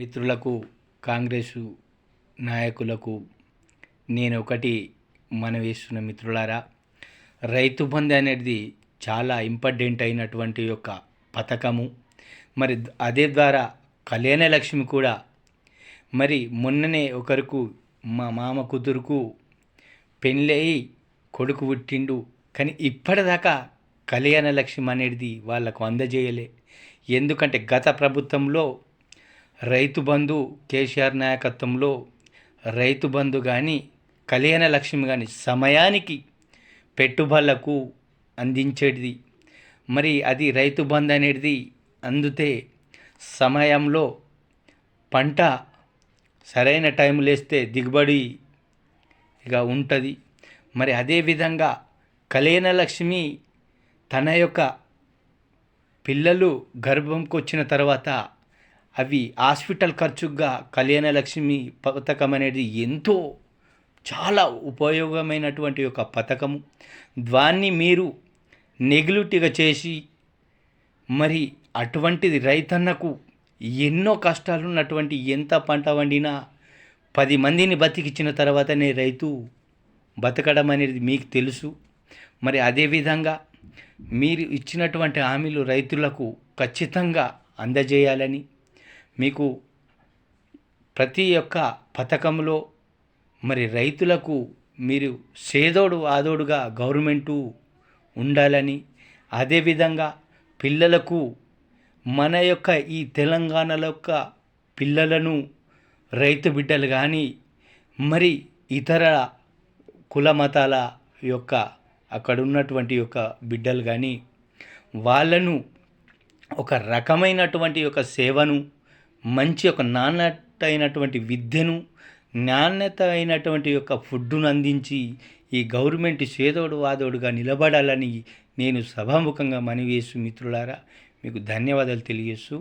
మిత్రులకు కాంగ్రెసు నాయకులకు నేను ఒకటి మనవేస్తున్న మిత్రులారా రైతు బంధు అనేది చాలా ఇంపార్టెంట్ అయినటువంటి యొక్క పథకము. మరి అదే ద్వారా కళ్యాణ లక్ష్మి కూడా మరి మొన్ననే ఒకరికి మా మామ కూతురుకు పెళ్ళయి కొడుకు పుట్టిండు. కానీ ఇప్పటిదాకా కళ్యాణ లక్ష్యం అనేది వాళ్ళకు అందజేయలే. ఎందుకంటే గత ప్రభుత్వంలో రైతు బంధు కేసీఆర్ నాయకత్వంలో రైతు బంధు కానీ కళ్యాణ లక్ష్మి కానీ సమయానికి పెట్టుబడులకు అందించేది మరి అది రైతు బంధు అనేది అందుతే సమయంలో పంట సరైన టైంలో వేస్తే దిగుబడి ఇక ఉంటుంది. మరి అదేవిధంగా కళ్యాణ లక్ష్మి తన యొక్క పిల్లలు గర్భంకి వచ్చిన తర్వాత అవి హాస్పిటల్ ఖర్చుగా కళ్యాణలక్ష్మి పథకం అనేది ఎంతో చాలా ఉపయోగమైనటువంటి ఒక పథకము. దాన్ని మీరు నెగిలిటివ్గా చేసి మరి అటువంటిది రైతన్నకు ఎన్నో కష్టాలు ఉన్నటువంటి ఎంత పంట వండినా పది మందిని బతికిచ్చిన తర్వాతనే రైతు బతకడం అనేది మీకు తెలుసు. మరి అదేవిధంగా మీరు ఇచ్చినటువంటి హామీలు రైతులకు ఖచ్చితంగా అందజేయాలని మీకు ప్రతి ఒక్క పథకంలో మరి రైతులకు మీరు సేదోడు ఆదోడుగా గవర్నమెంటు ఉండాలని అదేవిధంగా పిల్లలకు మన యొక్క ఈ తెలంగాణలో యొక్క పిల్లలను రైతు బిడ్డలు కానీ మరి ఇతర కుల మతాల యొక్క అక్కడ ఉన్నటువంటి యొక్క బిడ్డలు కానీ వాళ్ళను ఒక రకమైనటువంటి ఒక సేవను మంచి ఒక నాణ్యత అయినటువంటి విద్యను నాణ్యత అయినటువంటి యొక్క ఫుడ్డును అందించి ఈ గవర్నమెంట్ చేదోడు వాదోడుగా నిలబడాలని నేను సభాముఖంగా మనవి చేస్తూ మిత్రులారా మీకు ధన్యవాదాలు తెలియజేస్తూ